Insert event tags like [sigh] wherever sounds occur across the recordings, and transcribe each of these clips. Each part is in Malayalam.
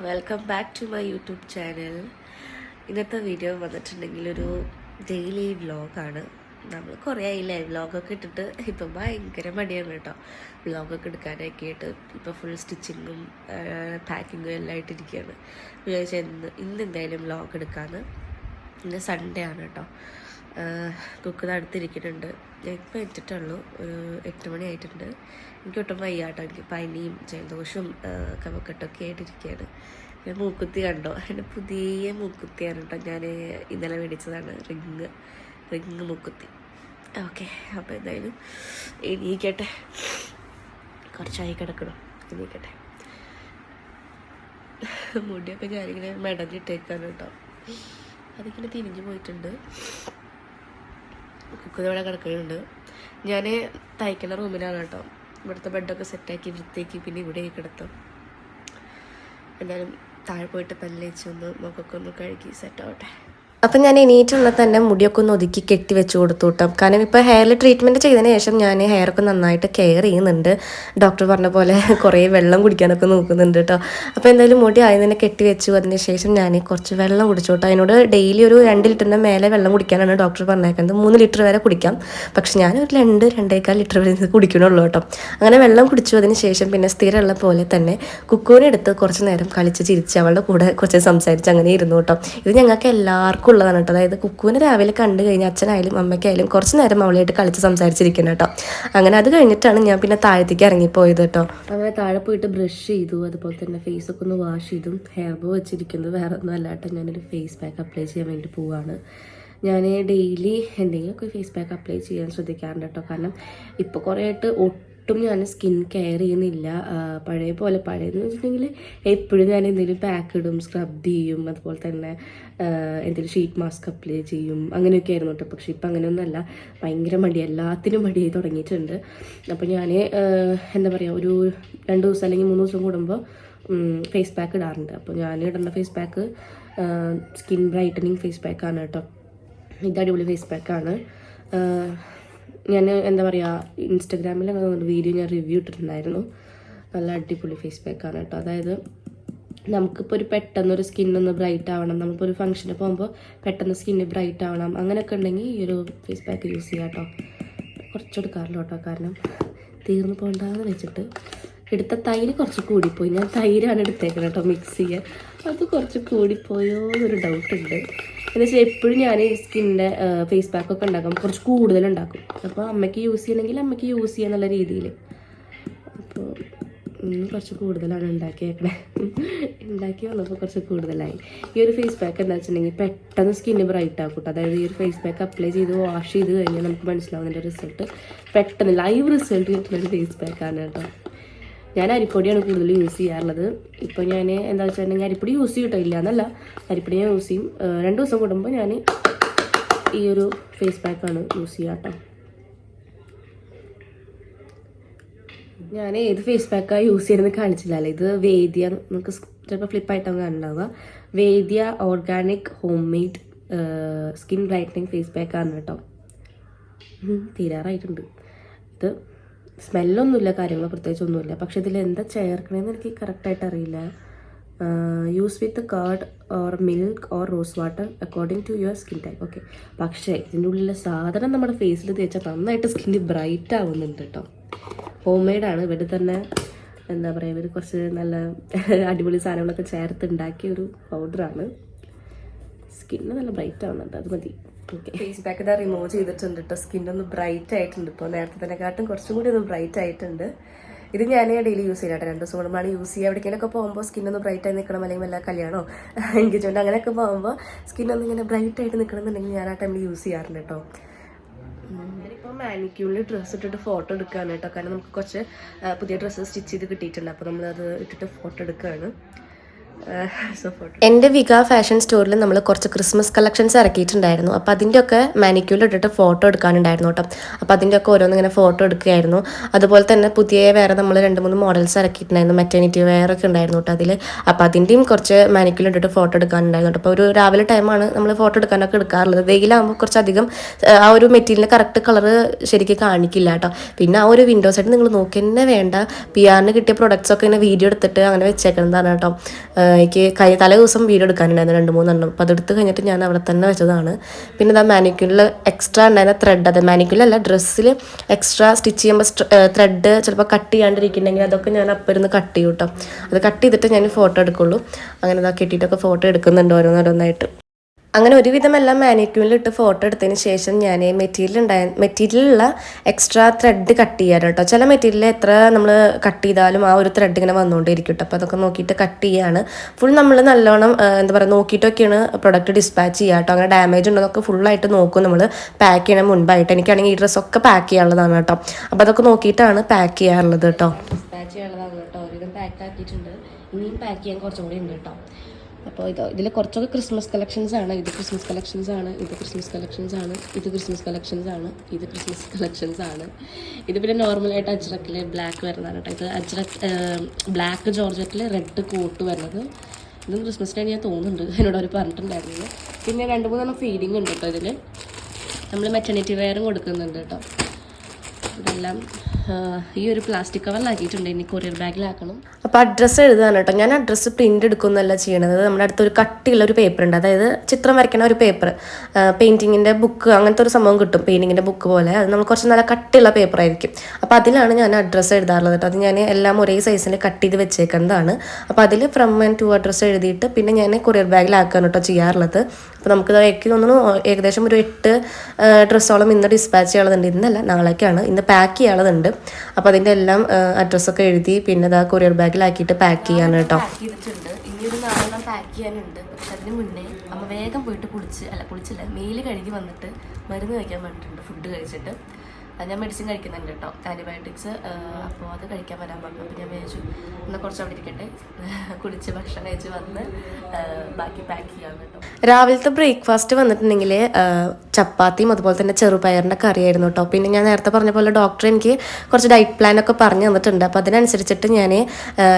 Welcome back to my YouTube channel ഇന്നത്തെ വീഡിയോ വന്നിട്ടുണ്ടെങ്കിൽ ഒരു ഡെയിലി വ്ലോഗാണ് നമ്മൾ കുറേ ആയില്ലേ വ്ലോഗൊക്കെ ഇട്ടിട്ട് ഇപ്പം ഭയങ്കര മടിയാണ് കേട്ടോ. വ്ലോഗൊക്കെ എടുക്കാനൊക്കെ ആയിട്ട് ഇപ്പോൾ ഫുൾ സ്റ്റിച്ചിങ്ങും പാക്കിങ്ങും എല്ലാം ആയിട്ടിരിക്കുകയാണ്. വിചാരിച്ചാൽ ഇന്ന് ഇന്ന് എന്തായാലും വ്ലോഗ് എടുക്കാമെന്ന് ഇന്ന് സൺഡേ ആണ് കേട്ടോ. കുക്ക് തടുത്തിരിക്കുന്നുണ്ട് ഞാൻ ഇപ്പോൾ എത്തിട്ടുള്ളൂ ഒരു എട്ട് മണി ആയിട്ടുണ്ട്. എനിക്ക് ഒട്ടും വയ്യാട്ടോ. എനിക്ക് പനിയും ജലദോഷവും കമക്കെട്ടൊക്കെ ആയിട്ടിരിക്കുകയാണ്. പിന്നെ മൂക്കുത്തി കണ്ടോ. എന്റെ പുതിയ മൂക്കുത്തിയാണ് കേട്ടോ. ഞാൻ ഇന്നലെ മേടിച്ചതാണ് റിങ്. റിങ് മൂക്കുത്തി. ഓക്കെ അപ്പോൾ എന്തായാലും എണീക്കട്ടെ. കുറച്ചായി കിടക്കണം. എണീക്കട്ടെ. മുടിയൊക്കെ ഞാനിങ്ങനെ മെടഞ്ഞിട്ടേക്കാണ് കേട്ടോ. അതിങ്ങനെ തിരിഞ്ഞു പോയിട്ടുണ്ട്. കുക്കർ ഇവിടെ കിടക്കുന്നുണ്ട് ഞാൻ തയ്ക്കുന്ന റൂമിലാണ് കേട്ടോ. ഇവിടുത്തെ ബെഡൊക്കെ സെറ്റാക്കി വൃത്തിയാക്കി പിന്നെ ഇവിടെ കിടത്തും. എന്തായാലും താഴെ പോയിട്ട് പല്ലേച്ച് ഒന്ന് മുഖമൊക്കെ ഒന്ന് കഴുകി സെറ്റ് ആവട്ടെ. അപ്പം ഞാൻ എണീറ്റുള്ള തന്നെ മുടിയൊക്കെ ഒന്ന് ഒതുക്കി കെട്ടി വെച്ച് കൊടുത്തു കാരണം ഇപ്പോൾ ഹെയറിൽ ട്രീറ്റ്മെന്റ് ചെയ്തതിന് ശേഷം ഞാൻ ഹെയറൊക്കെ നന്നായിട്ട് കെയർ ചെയ്യുന്നുണ്ട്. ഡോക്ടർ പറഞ്ഞ പോലെ കുറേ വെള്ളം കുടിക്കാനൊക്കെ നോക്കുന്നുണ്ട് കേട്ടോ അപ്പോൾ എന്തായാലും മുടി ആദ്യം തന്നെ കെട്ടി വെച്ചു. അതിന് ശേഷം ഞാൻ കുറച്ച് വെള്ളം കുടിച്ചു അതിനോട് ഡെയിലി ഒരു രണ്ട് ലിറ്ററിന്റെ മേലെ വെള്ളം കുടിക്കാനാണ് ഡോക്ടർ പറഞ്ഞേക്കുന്നത്. മൂന്ന് ലിറ്റർ വരെ കുടിക്കാം. പക്ഷെ ഞാൻ ഒരു രണ്ട് രണ്ടേക്കാൽ ലിറ്റർ വരെ കുടിക്കണുള്ളൂ കേട്ടോ അങ്ങനെ വെള്ളം കുടിച്ചു. അതിന് ശേഷം പിന്നെ സ്ഥിരമുള്ള പോലെ തന്നെ കുക്കൂനെടുത്ത് കുറച്ച് നേരം കളിച്ച് ചിരിച്ച് അവളുടെ കൂടെ കുറച്ച് സംസാരിച്ച് അങ്ങനെ ഇരുന്നു കേട്ടോ ഇത് ഞങ്ങൾക്ക് എല്ലാവർക്കും ഉള്ളതാണ് കേട്ടോ. അതായത് കുക്കുവിനെ രാവിലെ കണ്ടു കഴിഞ്ഞാൽ അച്ഛനായാലും അമ്മയ്ക്കായാലും കുറച്ച് നേരം അവളായിട്ട് കളിച്ച് സംസാരിച്ചിരിക്കുന്നത് കേട്ടോ. അങ്ങനെ അത് കഴിഞ്ഞിട്ടാണ് ഞാൻ പിന്നെ താഴത്തേക്ക് ഇറങ്ങിപ്പോയത് കേട്ടോ. അങ്ങനെ താഴെ പോയിട്ട് ബ്രഷ് ചെയ്തു അതുപോലെ തന്നെ ഫേസ് ഒക്കെ ഒന്ന് വാഷ് ചെയ്തു ഹെയർ ബോ വെച്ചിരിക്കുന്നത് വേറെ ഒന്നും അല്ല ഞാനൊരു ഫേസ് പാക്ക് അപ്ലൈ ചെയ്യാൻ വേണ്ടി പോവാണ്. ഞാൻ ഡെയിലി എന്തെങ്കിലുമൊക്കെ ഫേസ് പാക്ക് അപ്ലൈ ചെയ്യാൻ ശ്രദ്ധിക്കാറുണ്ട് കേട്ടോ. കാരണം ഇപ്പോൾ കുറേ ആയിട്ട് ഞാൻ സ്കിൻ കെയർ ചെയ്യുന്നില്ല. പഴയ പോലെ പഴയതെന്ന് വെച്ചിട്ടുണ്ടെങ്കിൽ എപ്പോഴും ഞാൻ എന്തെങ്കിലും പാക്ക് ഇടും സ്ക്രബ് ചെയ്യും അതുപോലെ തന്നെ എന്തെങ്കിലും ഷീറ്റ് മാസ്ക് അപ്ലൈ ചെയ്യും. അങ്ങനെയൊക്കെ ആയിരുന്നു കേട്ടോ. പക്ഷേ ഇപ്പം അങ്ങനെയൊന്നുമല്ല. ഭയങ്കര മടി. എല്ലാത്തിനും മടിയായി തുടങ്ങിയിട്ടുണ്ട്. അപ്പോൾ ഞാൻ എന്താ പറയുക ഒരു രണ്ട് ദിവസം അല്ലെങ്കിൽ മൂന്ന് ദിവസം കൂടുമ്പോൾ ഫേസ് പാക്ക് ഇടാറുണ്ട്. അപ്പോൾ ഞാൻ ഇടുന്ന face pack skin brightening face പാക്കാണ് കേട്ടോ. ഇത് അടിപൊളി ഫേസ് പാക്കാണ് ഞാൻ എന്താ പറയുക ഇൻസ്റ്റഗ്രാമിൽ വീഡിയോ ഞാൻ റിവ്യൂ ഇട്ടിട്ടുണ്ടായിരുന്നു. നല്ല അടിപൊളി ഫേസ് പാക്കാണ് കേട്ടോ. അതായത് നമുക്കിപ്പോൾ ഒരു പെട്ടെന്ന് പെട്ടെന്നൊരു സ്കിന്നൊന്ന് ബ്രൈറ്റ് ആവണം. നമ്മളിപ്പോൾ ഒരു ഫംഗ്ഷന് പോകുമ്പോൾ പെട്ടെന്ന് സ്കിന്ന് ബ്രൈറ്റ് ആവണം. അങ്ങനെയൊക്കെ ഉണ്ടെങ്കിൽ ഈ ഒരു ഫേസ് പാക്ക് യൂസ് ചെയ്യാം കേട്ടോ. കുറച്ചെടുക്കാറില്ല കേട്ടോ. കാരണം തീർന്നു പോകണ്ടെന്ന് വെച്ചിട്ട് എടുത്ത തൈര് കുറച്ച് കൂടിപ്പോയി. ഞാൻ തൈരാണ് എടുത്തേക്കുന്നത് കേട്ടോ മിക്സ് ചെയ്യാൻ. അത് കുറച്ച് കൂടിപ്പോയോ എന്നൊരു ഡൗട്ട് ഉണ്ട്. എന്ന് വെച്ചാൽ എപ്പോഴും ഞാൻ സ്കിന്നിന്റെ ഫേസ് പാക്കൊക്കെ ഉണ്ടാക്കും. കുറച്ച് കൂടുതൽ ഉണ്ടാക്കും. അപ്പോൾ അമ്മയ്ക്ക് യൂസ് ചെയ്യണമെങ്കിൽ അമ്മയ്ക്ക് യൂസ് ചെയ്യാന്നുള്ള രീതിയിൽ അപ്പോൾ ഇന്ന് കുറച്ച് കൂടുതലാണ് ഉണ്ടാക്കിയേക്കണേ. ഉണ്ടാക്കി വന്നപ്പോൾ കുറച്ച് കൂടുതലായി. ഈ ഒരു ഫേസ് പാക്ക് എന്താ വെച്ചിട്ടുണ്ടെങ്കിൽ പെട്ടെന്ന് സ്കിന്ന് ബ്രൈറ്റ് ആക്കും കേട്ടോ അതായത് ഈ ഒരു ഫേസ് പാക്ക് അപ്ലൈ ചെയ്ത് വാഷ് ചെയ്ത് കഴിഞ്ഞാൽ നമുക്ക് മനസ്സിലാവുന്നതിന്റെ റിസൾട്ട് പെട്ടെന്ന് ലൈവ് റിസൾട്ട് കിട്ടുന്ന ഒരു ഫേസ് പാക്കാണ് കേട്ടോ ഞാൻ അരിപ്പൊടിയാണ് കൂടുതൽ യൂസ് ചെയ്യാറുള്ളത്. ഇപ്പോൾ ഞാൻ എന്താ വെച്ചിട്ടുണ്ടെങ്കിൽ അരിപ്പൊടി യൂസ് ചെയ്യട്ടോ ഇല്ല എന്നല്ല. അരിപ്പൊടി ഞാൻ യൂസ് ചെയ്യും. രണ്ട് ദിവസം കൂടുമ്പോൾ ഞാൻ ഈ ഒരു ഫേസ് പാക്കാണ് യൂസ് ചെയ്യുക കേട്ടോ ഞാൻ ഏത് ഫേസ് പാക്കാണ് യൂസ് ചെയ്യുന്നത് കാണിച്ചില്ലല്ലോ ഇത് വേദ്യ നമുക്ക് ചിലപ്പോൾ ഫ്ലിപ്പായിട്ടാണ് കാണുന്നുണ്ടാവുക. Vedya organic homemade skin brightening face പാക്കാണ് കേട്ടോ തീരാറായിട്ടുണ്ട്. ഇത് സ്മെല്ലൊന്നുമില്ല കാര്യങ്ങൾ പ്രത്യേകിച്ച് ഒന്നുമില്ല പക്ഷെ ഇതിൽ എന്താ ചേർക്കണമെന്ന് എനിക്ക് കറക്റ്റായിട്ട് അറിയില്ല use with curd or milk or rose water according to your skin type okay പക്ഷേ ഇതിന്റെ ഉള്ളിലെ സാധനം നമ്മുടെ ഫേസിൽ തേച്ചാൽ നന്നായിട്ട് സ്കിൻ ബ്രൈറ്റ് ആവുന്നുണ്ട് കേട്ടോ ഹോം മെയ്ഡാണ് ഇവിടെ തന്നെ എന്താ പറയുക ഇവർ കുറച്ച് നല്ല അടിപൊളി സാധനങ്ങളൊക്കെ ചേർത്ത് ഉണ്ടാക്കിയ ഒരു പൗഡറാണ് സ്കിന്ന് നല്ല ബ്രൈറ്റ് ആവുന്നുണ്ട്. അത് മതി. ഫേസ് പാക്ക് ഇതാ റിമൂവ് ചെയ്തിട്ടുണ്ട് കേട്ടോ ഒന്ന് ബ്രൈറ്റ് ആയിട്ടുണ്ട് ഇപ്പോൾ നേരത്തെ തന്നെ കാട്ടും കുറച്ചും കൂടി ഒന്ന് ബ്രൈറ്റ് ആയിട്ടുണ്ട്. ഇത് ഞാൻ ഡെയിലി യൂസ് ചെയ്യാം കേട്ടോ രണ്ട് ദിവസം കൂടുമ്പോൾ യൂസ് ചെയ്യുക എവിടേക്കെങ്കിലൊക്കെ പോകുമ്പോൾ സ്കിൻ ഒന്ന് ബ്രൈറ്റ് ആയി നിൽക്കണം അല്ലെങ്കിൽ വല്ല കല്യാണോ? എൻഗേജ്മെന്റ് അങ്ങനെയൊക്കെ പോകുമ്പോൾ ഒന്ന് ഇങ്ങനെ ബ്രൈറ്റ് ആയിട്ട് നിൽക്കണമെന്നുണ്ടെങ്കിൽ ഞാൻ ആ ടൈമിൽ യൂസ് ചെയ്യാറുണ്ട് കേട്ടോ ഞാനിപ്പോൾ മാനിക്യൂളിൽ ഡ്രസ്സ് ഇട്ടിട്ട് ഫോട്ടോ എടുക്കുകയാണ് കേട്ടോ കാരണം നമുക്ക് കുറച്ച് പുതിയ ഡ്രസ്സ് സ്റ്റിച്ച് ചെയ്ത് കിട്ടിയിട്ടുണ്ട്. അപ്പോൾ നമ്മളത് ഇട്ടിട്ട് ഫോട്ടോ എടുക്കുകയാണ് എന്റെ വിക ഫാഷൻ സ്റ്റോറിൽ നമ്മൾ കുറച്ച് ക്രിസ്മസ് കളക്ഷൻസ് ഇറക്കിയിട്ടുണ്ടായിരുന്നു. അപ്പൊ അതിന്റെ ഒക്കെ മാനിക്യൂൾ ഇട്ടിട്ട് ഫോട്ടോ എടുക്കാനുണ്ടായിരുന്നു കേട്ടോ. അതിന്റെ ഒക്കെ ഓരോന്ന് ഇങ്ങനെ ഫോട്ടോ എടുക്കുകയായിരുന്നു. അതുപോലെ തന്നെ പുതിയ വേറെ നമ്മൾ രണ്ട് മൂന്ന് മോഡൽസ് ഇറക്കിയിട്ടുണ്ടായിരുന്നു. മെറ്റേണിറ്റി വെയർ ഒക്കെ ഉണ്ടായിരുന്നു കേട്ടോ അതിൽ. അപ്പോൾ അതിന്റെയും കുറച്ച് മാനിക്യൂൾ ഇട്ടിട്ട് ഫോട്ടോ എടുക്കാനുണ്ടായിരുന്നു അപ്പോൾ ഒരു രാവിലെ ടൈമാണ് നമ്മൾ ഫോട്ടോ എടുക്കാനൊക്കെ എടുക്കാറുള്ളത്. വെയിലാകുമ്പോൾ കുറച്ചധികം ആ, ഒരു മെറ്റീരിയലിന്റെ കറക്റ്റ് കളർ ശരിക്കും കാണിക്കില്ല കേട്ടോ. പിന്നെ ആ ഒരു വിൻഡോ സൈഡ് നിങ്ങൾ നോക്കി തന്നെ വേണ്ട പി ആറിന് കിട്ടിയ പ്രൊഡക്ട്സ് ഒക്കെ ഇങ്ങനെ വീഡിയോ എടുത്തിട്ട് അങ്ങനെ വെച്ചേക്കുന്നതാണ് കേട്ടോ. എനിക്ക് കൈ തലേ ദിവസം വീഡിയോ എടുക്കാനുണ്ടായിരുന്നു രണ്ട് മൂന്നെണ്ണം. അപ്പോൾ അതെടുത്ത് കഴിഞ്ഞിട്ട് ഞാൻ അവിടെ തന്നെ വെച്ചതാണ്. പിന്നെ ഇതാ മാനിക്യൂരിൽ എക്സ്ട്രാ ഉണ്ടായിരുന്ന ത്രെഡ് അത് മാനിക്യൂരിലല്ല ഡ്രസ്സിൽ എക്സ്ട്രാ സ്റ്റിച്ച് ചെയ്യുമ്പോൾ ത്രെഡ് ചിലപ്പോൾ കട്ട് ചെയ്യാണ്ടിരിക്കുന്നുണ്ടെങ്കിൽ അതൊക്കെ ഞാൻ അപ്പം ഇരുന്ന് കട്ട് ചെയ്യും കേട്ടോ അത് കട്ട് ചെയ്തിട്ട് ഞാൻ ഫോട്ടോ എടുക്കുള്ളൂ. അങ്ങനെ ഇതാ കെട്ടിയിട്ടൊക്കെ ഫോട്ടോ എടുക്കുന്നുണ്ട് ഓരോന്നോരോന്നായിട്ട്. അങ്ങനെ ഒരുവിധം എല്ലാം മാനിക്യൂരിൽ ഇട്ട് ഫോട്ടോ എടുത്തതിന് ശേഷം ഞാൻ മെറ്റീരിയൽ ഉണ്ടായ മെറ്റീരിയലുള്ള എക്സ്ട്രാ ത്രെഡ് കട്ട് ചെയ്യാറ് കേട്ടോ. ചില മെറ്റീരിയൽ എത്ര നമ്മൾ കട്ട് ചെയ്താലും ആ ഒരു ത്രെഡ് ഇങ്ങനെ വന്നുകൊണ്ടിരിക്കും കേട്ടോ. അപ്പോൾ അതൊക്കെ നോക്കിയിട്ട് കട്ട് ചെയ്യാണ്. ഫുൾ നമ്മൾ നല്ലോണം എന്താ പറയുക നോക്കിയിട്ടൊക്കെയാണ് പ്രൊഡക്റ്റ് ഡിസ്പാച്ച് ചെയ്യുക കേട്ടോ. അങ്ങനെ ഡാമേജ് ഉണ്ടോ ഉണ്ടോന്നൊക്കെ ഫുള്ളായിട്ട് നോക്കും നമ്മൾ പാക്ക് ചെയ്യണ മുൻപായിട്ട്. എനിക്കാണെങ്കിൽ ഈ ഡ്രസ്സൊക്കെ പാക്ക് ചെയ്യാനുള്ളതാണ് കേട്ടോ. അപ്പോൾ അതൊക്കെ നോക്കിയിട്ടാണ് പാക്ക് ചെയ്യാറുള്ളത് കേട്ടോ. ഡിസ്പാച്ച് ചെയ്യാനുള്ളതാണ് കേട്ടോ. ഒരുവിധം പാക്ക് ആക്കിയിട്ടുണ്ട്. ഇനിയും പാക്ക് ചെയ്യാൻ കുറച്ചും കൂടി ഉണ്ട് കേട്ടോ. അപ്പോൾ ഇത് ഇതിൽ കുറച്ചൊക്കെ ക്രിസ്മസ് കളക്ഷൻസ് ആണ്. ഇത് ക്രിസ്മസ് കളക്ഷൻസ് ആണ്. ഇത് ക്രിസ്മസ് കളക്ഷൻസ് ആണ്. ഇത് ക്രിസ്മസ് കളക്ഷൻസ് ആണ്. ഇത് ക്രിസ്മസ് കളക്ഷൻസ് [laughs] ആണ്. ഇത് പിന്നെ നോർമലായിട്ട് അജ്രക്കിൽ ബ്ലാക്ക് വരുന്നതാണ് കേട്ടോ. ഇത് അജ്രക് ബ്ലാക്ക് ജോർജറ്റിൽ റെഡ് കോട്ട് വരുന്നത്. ഇതും ക്രിസ്മസിനാണ് ഞാൻ തോന്നുന്നുണ്ട്. [laughs] എന്നോട് അവർ പറഞ്ഞിട്ടുണ്ടായിരുന്നു പിന്നെ രണ്ട് മൂന്നെണ്ണം ഫീലിംഗ് ഉണ്ട് കേട്ടോ ഇതിൽ നമ്മൾ മെറ്റർണിറ്റി വെയറും കൊടുക്കുന്നുണ്ട് കേട്ടോ. ഇതെല്ലാം ഈ ഒരു പ്ലാസ്റ്റിക് കവറിലാക്കിയിട്ടുണ്ട് ഇനി കൊറിയർ ബാഗിലാക്കണം അപ്പോൾ അഡ്രസ്സ് എഴുതാൻ കേട്ടോ. ഞാൻ അഡ്രസ്സ് പ്രിന്റ് എടുക്കുന്നല്ല ചെയ്യണത്. നമ്മുടെ അടുത്ത് ഒരു കട്ടിയുള്ള ഒരു പേപ്പർ ഉണ്ട്. അതായത് ചിത്രം വരയ്ക്കണ ഒരു പേപ്പർ പെയിന്റിങ്ങിന്റെ ബുക്ക് അങ്ങനത്തെ ഒരു സംഭവം കിട്ടും. പെയിന്റിങ്ങിന്റെ ബുക്ക് പോലെ. അത് നമ്മൾ കുറച്ച് നല്ല കട്ടിയുള്ള പേപ്പർ ആയിരിക്കും. അപ്പോൾ അതിലാണ് ഞാൻ അഡ്രസ്സ് എഴുതാറുള്ളത് കേട്ടോ. അത് ഞാൻ എല്ലാം ഒരേ സൈസിൽ കട്ട് ചെയ്ത് വെച്ചേക്കുന്നതാണ്. അപ്പോൾ അതിൽ ഫ്രം ആൻഡ് ടു അഡ്രസ്സ് എഴുതിയിട്ട് പിന്നെ ഞാൻ കൊറിയർ ബാഗിലാക്കാണ് കേട്ടോ ചെയ്യാറുള്ളത്. അപ്പോൾ നമുക്ക് തോന്നുന്നു ഏകദേശം ഒരു എട്ട് ഡ്രസ്സോളം ഇന്ന് ഡിസ്പാച്ച് ചെയ്യാനുള്ളതുണ്ട്. ഇന്നല്ല നാളേക്കാണ്. ഇന്ന് പാക്ക് ചെയ്യാനുള്ളതുണ്ട്. അപ്പോൾ അതിന്റെ എല്ലാം അഡ്രസ്സൊക്കെ എഴുതി പിന്നെ അതാ കൊറിയർ ബാഗിലാക്കിയിട്ട് പാക്ക് ചെയ്യാനാണ് കേട്ടോ. പാക്ക് ചെയ്തിട്ടുണ്ട്. ഇനി ഒരു നാലെണ്ണം പാക്ക് ചെയ്യാനുണ്ട്. പക്ഷെ അതിന് മുന്നേ അമ്മ വേഗം പോയിട്ട് കുളിച്ച് അല്ല കുളിച്ചില്ല മെയിൽ കഴുകി വന്നിട്ട് മരുന്ന് കഴിക്കാൻ പറഞ്ഞിട്ടുണ്ട് ഫുഡ് കഴിച്ചിട്ട്. ഞാൻ മെഡിസിൻ കഴിക്കുന്നുണ്ട് കേട്ടോ. ആന്റിബയോട്ടിക്സ് അപ്പോൾ അത് കഴിക്കാൻ വരാൻ പറഞ്ഞു. അപ്പോൾ ഞാൻ വിചാരിച്ചു എന്നാൽ കുറച്ച് അവിടെ ഇരിക്കട്ടെ. [laughs] കുടിച്ച് ഭക്ഷണം കഴിച്ച് വന്ന് ബാക്കി പാക്ക് ചെയ്യാൻ കേട്ടോ. രാവിലത്തെ ബ്രേക്ക്ഫാസ്റ്റ് വന്നിട്ടുണ്ടെങ്കിൽ ചപ്പാത്തിയും അതുപോലെ തന്നെ ചെറുപയറിന്റെ കറിയായിരുന്നു കേട്ടോ. പിന്നെ ഞാൻ നേരത്തെ പറഞ്ഞ പോലെ ഡോക്ടർ എനിക്ക് കുറച്ച് ഡയറ്റ് പ്ലാൻ ഒക്കെ പറഞ്ഞു തന്നിട്ടുണ്ട്. അപ്പോൾ അതിനനുസരിച്ചിട്ട് ഞാൻ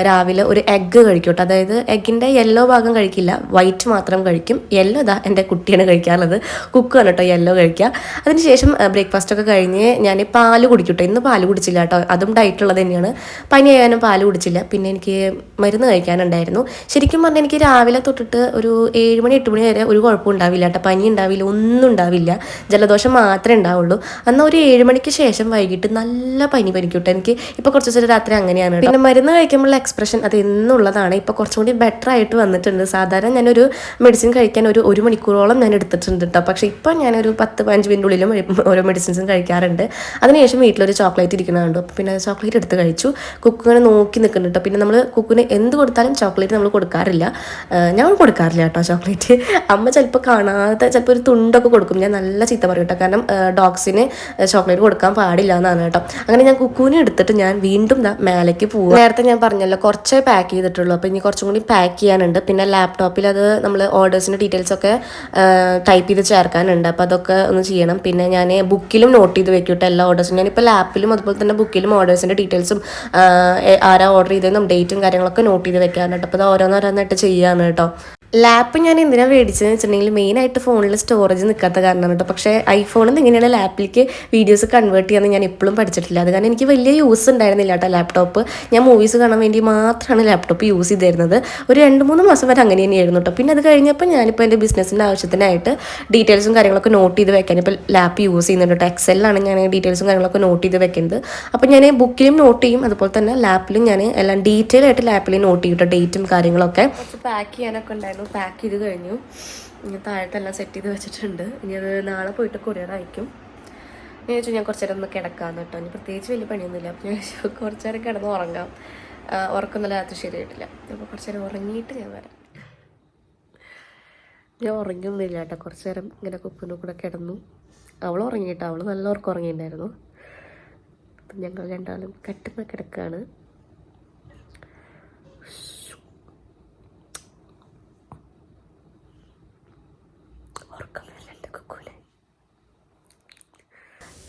രാവിലെ ഒരു എഗ്ഗ് കഴിക്കും കേട്ടോ. അതായത് എഗ്ഗിന്റെ യെല്ലോ ഭാഗം കഴിക്കില്ല. വൈറ്റ് മാത്രം കഴിക്കും. യെല്ലോ ഇതാ എന്റെ കുട്ടിയാണ് കഴിക്കാറുള്ളത്. കുക്കാണ് കേട്ടോ യെല്ലോ കഴിക്കുക. അതിനുശേഷം ബ്രേക്ക്ഫാസ്റ്റ് ഒക്കെ കഴിഞ്ഞ് ഞാൻ പാൽ കുടിക്കട്ടെ. ഇന്ന് പാൽ കുടിച്ചില്ല കേട്ടോ. അതും ഡയറ്റ് ഉള്ളത് തന്നെയാണ്. പനി ആയാലും പാൽ കുടിച്ചില്ല. പിന്നെ എനിക്ക് മരുന്ന് കഴിക്കാനുണ്ടായിരുന്നു. ശരിക്കും പറഞ്ഞാൽ എനിക്ക് രാവിലെ തൊട്ടിട്ട് ഒരു ഏഴ് മണി എട്ട് മണി വരെ ഒരു കുഴപ്പം ഉണ്ടാവില്ല കേട്ടോ. പനി ഉണ്ടാവില്ല ഒന്നും ഉണ്ടാവില്ല. ജലദോഷം മാത്രമേ ഉണ്ടാവുള്ളൂ. അന്ന് ഒരു ഏഴ് മണിക്ക് ശേഷം വൈകിട്ട് നല്ല പനി പനിക്കൂട്ടെ എനിക്ക്. ഇപ്പോൾ കുറച്ച് ദിവസം രാത്രി അങ്ങനെയാണ് പിന്നെ മരുന്ന് കഴിക്കുമ്പോഴുള്ള എക്സ്പ്രഷൻ അത് എന്നുള്ളതാണ്. ഇപ്പോൾ കുറച്ചും കൂടി ബെറ്റർ ആയിട്ട് വന്നിട്ടുണ്ട്. സാധാരണ ഞാനൊരു മെഡിസിൻ കഴിക്കാൻ ഒരു ഒരു മണിക്കൂറോളം ഞാൻ എടുത്തിട്ടുണ്ട് കേട്ടോ. പക്ഷേ ഇപ്പോൾ ഞാനൊരു പത്ത് പതിനഞ്ച് മിനിറ്റിനുള്ളിലും ഓരോ മെഡിസിൻസും കഴിക്കാറുണ്ട്. അതിനുശേഷം വീട്ടിലൊരു ചോക്ലേറ്റ് ഇരിക്കുന്നത് കണ്ടു. അപ്പോൾ പിന്നെ ചോക്ലേറ്റ് എടുത്ത് കഴിച്ചു. കുക്കിങ്ങനെ നോക്കി നിൽക്കുന്നുണ്ട് കേട്ടോ പിന്നെ നമ്മൾ കുക്കിന് എന്ത് കൊടുത്താലും ചോക്ലേറ്റ് നമ്മൾ കൊടുക്കാറില്ല. ഞാൻ കൊടുക്കാറില്ല കേട്ടോ ചോക്ലേറ്റ്. അമ്മ ചിലപ്പോൾ കാണാതെ ചിലപ്പോൾ ഒരു തുണ്ടൊക്കെ കൊടുക്കും. ഞാൻ നല്ല ചീത്ത പറയും കേട്ടോ കാരണം ഡോഗ്സിന് ചോക്ലേറ്റ് കൊടുക്കാൻ പാടില്ല എന്നാണ് കേട്ടോ അങ്ങനെ ഞാൻ കുക്കുവിനെ എടുത്തിട്ട് ഞാൻ വീണ്ടും മേലേക്ക് പോകും നേരത്തെ ഞാൻ പറഞ്ഞല്ലോ കുറച്ചേ പാക്ക് ചെയ്തിട്ടുള്ളൂ. അപ്പോൾ ഇനി കുറച്ചും കൂടി പാക്ക് ചെയ്യാനുണ്ട്. പിന്നെ ലാപ്ടോപ്പിൽ അത് നമ്മൾ ഓർഡേഴ്സിന്റെ ഡീറ്റെയിൽസ് ഒക്കെ ടൈപ്പ് ചെയ്ത് ചേർക്കാനുണ്ട്. അപ്പോൾ അതൊക്കെ ഒന്ന് ചെയ്യണം. പിന്നെ ഞാൻ ബുക്കിലും നോട്ട് ചെയ്ത് വെക്കും കേട്ടോ എല്ലാ ഓർഡേഴ്സും ഞാനിപ്പോൾ ലാപ്പിലും അതുപോലെ തന്നെ ബുക്കിലും ഓർഡേഴ്സിന്റെ ഡീറ്റെയിൽസും ആരാ ഓർഡർ ചെയ്തതെന്നും ഡേറ്റും കാര്യങ്ങളൊക്കെ നോട്ട് ചെയ്ത് വെക്കാറുണ്ട്. അപ്പോൾ അത് ഓരോന്നോരോന്നായിട്ട് ചെയ്യാണ് കേട്ടോ. ലാപ്പ് ഞാൻ എന്തിനാണ് മേടിച്ചതെന്ന് വെച്ചിട്ടുണ്ടെങ്കിൽ മെയിനായിട്ട് ഫോണിൽ സ്റ്റോറേജ് നിൽക്കാത്ത കാരണമാണ് കേട്ടോ. പക്ഷേ ഐഫോണിൽ നിന്ന് ഇങ്ങനെയുള്ള ലാപ്പിലേക്ക് വീഡിയോസ് കൺവേർട്ട് ചെയ്യാമെന്ന് ഞാൻ എപ്പോഴും പഠിച്ചിട്ടില്ല. അത് കാരണം എനിക്ക് വലിയ യൂസ് ഉണ്ടായിരുന്നില്ല കേട്ടോ ലാപ്ടോപ്പ് ഞാൻ മൂവീസ് കാണാൻ വേണ്ടി മാത്രമാണ് ലാപ്ടോപ്പ് യൂസ് ചെയ്തിരുന്നത്. ഒരു രണ്ട് മൂന്ന് മാസം വരെ അങ്ങനെ തന്നെയായിരുന്നു കേട്ടോ. പിന്നെ അത് കഴിഞ്ഞപ്പോൾ ഞാനിപ്പോൾ എന്റെ ബിസിനസ്സിന്റെ ആവശ്യത്തിനായിട്ട് ഡീറ്റെയിൽസും കാര്യങ്ങളൊക്കെ നോട്ട് ചെയ്ത് വെക്കാൻ ഇപ്പോൾ ലാപ്പ് യൂസ് ചെയ്യുന്നുണ്ട് കേട്ടോ. എക്സലിലാണ് ഞാൻ ഡീറ്റെയിൽസും കാര്യങ്ങളൊക്കെ നോട്ട് ചെയ്ത് വെക്കുന്നത്. അപ്പോൾ ഞാൻ ബുക്കിലും നോട്ട് ചെയ്യും. അതുപോലെ തന്നെ ലാപ്പിലും ഞാൻ എല്ലാം ഡീറ്റെയിൽ ആയിട്ട് ലാപ്പിൽ നോട്ട് ചെയ്യും കേട്ടോ ഡേറ്റും കാര്യങ്ങളൊക്കെ. പാക്ക് ചെയ്യാനൊക്കെ ഉണ്ടായിരുന്നു. പാക്ക് ചെയ്ത് കഴിഞ്ഞു. ഇനി താഴത്തെല്ലാം സെറ്റ് ചെയ്ത് വെച്ചിട്ടുണ്ട്. ഇനി അത് നാളെ പോയിട്ട് കൊറിയർ അയക്കും. ഞാൻ ചോദിച്ചു ഞാൻ കുറച്ച് നേരം ഒന്ന് കിടക്കാമെന്ന് കേട്ടോ. ഇനി പ്രത്യേകിച്ച് വലിയ പണിയൊന്നുമില്ല. അപ്പോൾ ഞാൻ കുറച്ച് നേരം കിടന്ന് ഉറങ്ങാം. ഉറക്കൊന്നും രാത്രി ശരിയായിട്ടില്ല. അപ്പോൾ കുറച്ച് നേരം ഉറങ്ങിയിട്ട് ഞാൻ വരാം. ഞാൻ ഉറങ്ങിയൊന്നുമില്ല കേട്ടോ. കുറച്ച് നേരം ഇങ്ങനെ കുപ്പിന്റെ കൂടെ കിടന്നു. അവൾ ഉറങ്ങിയിട്ടോ? അവൾ നല്ല ഉറക്കം ഉറങ്ങിയിട്ടുണ്ടായിരുന്നു. ഞങ്ങൾ രണ്ടാളും കട്ടുന്ന കിടക്കാണ്.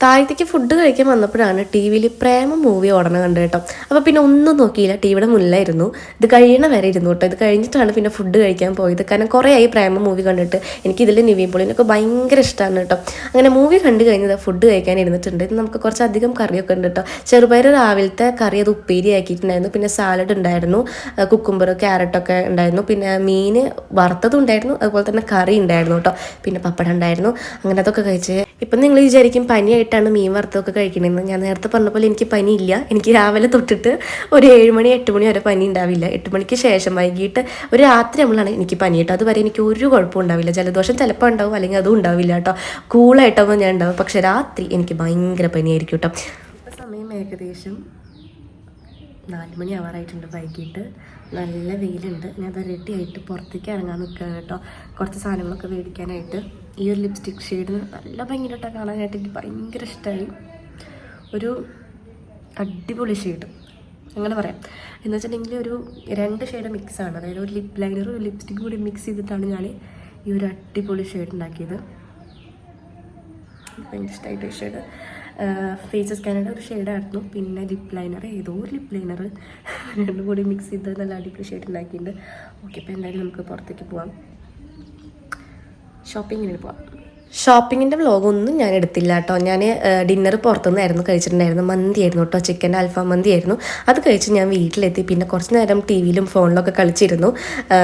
താഴത്തേക്ക് ഫുഡ് കഴിക്കാൻ വന്നപ്പോഴാണ് ടി വിയിൽ പ്രേമ മൂവി ഓടണം കണ്ടു കേട്ടോ. അപ്പോൾ പിന്നെ ഒന്നും നോക്കിയില്ല. ടി വിയുടെ മുന്നിലായിരുന്നു. ഇത് കഴിയണ വരെ ഇരുന്നു കേട്ടോ. ഇത് കഴിഞ്ഞിട്ടാണ് പിന്നെ ഫുഡ് കഴിക്കാൻ പോയത്. കാരണം കുറേ ആയി പ്രേമ മൂവി കണ്ടിട്ട്. എനിക്ക് ഇതിൽ നിവിൻ പൊളിനൊക്കെ ഭയങ്കര ഇഷ്ടമാണ് കേട്ടോ. അങ്ങനെ മൂവി കണ്ടു കഴിഞ്ഞത് ഫുഡ് കഴിക്കാൻ ഇരുന്നിട്ടുണ്ട്. ഇത് നമുക്ക് കുറച്ചധികം കറിയൊക്കെ ഉണ്ട് കേട്ടോ. ചെറുപയർ രാവിലത്തെ കറി അത് ഉപ്പേരി ആക്കിയിട്ടുണ്ടായിരുന്നു. പിന്നെ സാലഡ് ഉണ്ടായിരുന്നു. കുക്കുംബർ ക്യാരറ്റൊക്കെ ഉണ്ടായിരുന്നു. പിന്നെ മീൻ വറുത്തതും ഉണ്ടായിരുന്നു. അതുപോലെ തന്നെ കറി ഉണ്ടായിരുന്നു കേട്ടോ. പിന്നെ പപ്പടം ഉണ്ടായിരുന്നു. അങ്ങനെ അതൊക്കെ കഴിച്ച്. ഇപ്പം നിങ്ങൾ വിചാരിക്കും പനിയായിട്ടാണ് മീൻ വറുത്തൊക്കെ കഴിക്കണമെന്ന് ഞാൻ നേരത്തെ പറഞ്ഞ പോലെ എനിക്ക് പനിയില്ല. എനിക്ക് രാവിലെ തൊട്ടിട്ട് ഒരു ഏഴ് മണി എട്ട് മണി വരെ പനി ഉണ്ടാവില്ല. എട്ട് മണിക്ക് ശേഷം വൈകിട്ട് ഒരു രാത്രി നമ്മളാണ് എനിക്ക് പനി കേട്ടോ. അതുവരെ എനിക്ക് ഒരു കുഴപ്പവും ഉണ്ടാവില്ല. ജലദോഷം ചിലപ്പോൾ ഉണ്ടാവും അല്ലെങ്കിൽ അതും ഉണ്ടാവില്ല കേട്ടോ. കൂളായിട്ടാവും ഞാൻ ഉണ്ടാവും. പക്ഷെ രാത്രി എനിക്ക് ഭയങ്കര പനിയായിരിക്കും കേട്ടോ. സമയം ഏകദേശം നാല് മണി ആവാറായിട്ടുണ്ട്. വൈകിട്ട് നല്ല വെയിലുണ്ട്. ഞാൻ അത് റെഡി ആയിട്ട് പുറത്തേക്ക് ഇറങ്ങാൻ നിൽക്കുകയാണ് കേട്ടോ. കുറച്ച് സാധനങ്ങളൊക്കെ മേടിക്കാനായിട്ട്. ഈ ഒരു ലിപ്സ്റ്റിക് ഷെയ്ഡ് നല്ല ഭംഗിയിട്ടാണ് കാണാനായിട്ട് എനിക്ക് ഭയങ്കര ഇഷ്ടമായി ഒരു അടിപൊളി ഷെയ്ഡ് അങ്ങനെ പറയാം. എന്ന് വെച്ചിട്ടുണ്ടെങ്കിൽ ഒരു രണ്ട് ഷെയ്ഡ് മിക്സാണ് അതായത് ഒരു ലിപ് ലൈനറും ഒരു ലിപ്സ്റ്റിക്കും കൂടി മിക്സ് ചെയ്തിട്ടാണ് ഞാൻ ഈ ഒരു അടിപൊളി ഷെയ്ഡ് ഉണ്ടാക്കിയത്. ഭയങ്കര ഇഷ്ടമായിട്ട് ഷെയ്ഡ് ഫേസ് സ്കാനയുടെ ഒരു ഷെയ്ഡായിരുന്നു പിന്നെ ലിപ് ലൈനർ ഏതോ ഒരു ലിപ് ലൈനർ [laughs] രണ്ടും കൂടി മിക്സ് ചെയ്ത് നല്ല അടിപൊളി ഷെയ്ഡ് ഉണ്ടാക്കിയിട്ടുണ്ട്. ഓക്കെ അപ്പോൾ എന്തായാലും നമുക്ക് പുറത്തേക്ക് പോവാം. ഷോപ്പിങ്ങിന് പോവാം. ഷോപ്പിങ്ങിന്റെ വ്ളോഗൊന്നും ഞാൻ എടുത്തില്ല കേട്ടോ. ഞാൻ ഡിന്നർ പുറത്തുനിന്നായിരുന്നു കഴിച്ചിട്ടുണ്ടായിരുന്നു മന്തി ആയിരുന്നു കേട്ടോ. ചിക്കൻ അൽഫാം മന്തി ആയിരുന്നു അത് കഴിച്ച് ഞാൻ വീട്ടിലെത്തി. പിന്നെ കുറച്ച് നേരം ടി വിയിലും ഫോണിലൊക്കെ കളിച്ചിരുന്നു.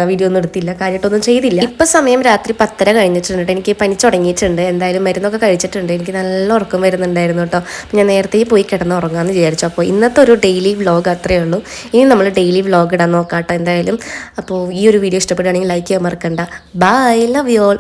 വീഡിയോ ഒന്നും എടുത്തില്ല. കാര്യമായിട്ടൊന്നും ചെയ്തില്ല. ഇപ്പം സമയം രാത്രി പത്തര കഴിഞ്ഞിട്ടുണ്ട് എനിക്ക് പനി തുടങ്ങിയിട്ടുണ്ട്. എന്തായാലും മരുന്നൊക്കെ കഴിച്ചിട്ടുണ്ട്. എനിക്ക് നല്ല ഉറക്കം വരുന്നുണ്ടായിരുന്നു കേട്ടോ. അപ്പം ഞാൻ നേരത്തെ പോയി കിടന്ന് ഉറങ്ങാമെന്ന് വിചാരിച്ചു. അപ്പോൾ ഇന്നത്തെ ഒരു ഡെയിലി വ്ളോഗ് അത്രയേ ഉള്ളൂ. ഇനി നമ്മൾ ഡെയിലി വ്ളോഗ് ഇടാൻ നോക്കാം കേട്ടോ എന്തായാലും. അപ്പോൾ ഈ ഒരു വീഡിയോ ഇഷ്ടപ്പെടുകയാണെങ്കിൽ ലൈക്ക് ചെയ്യാൻ മറക്കണ്ട. Bye love you all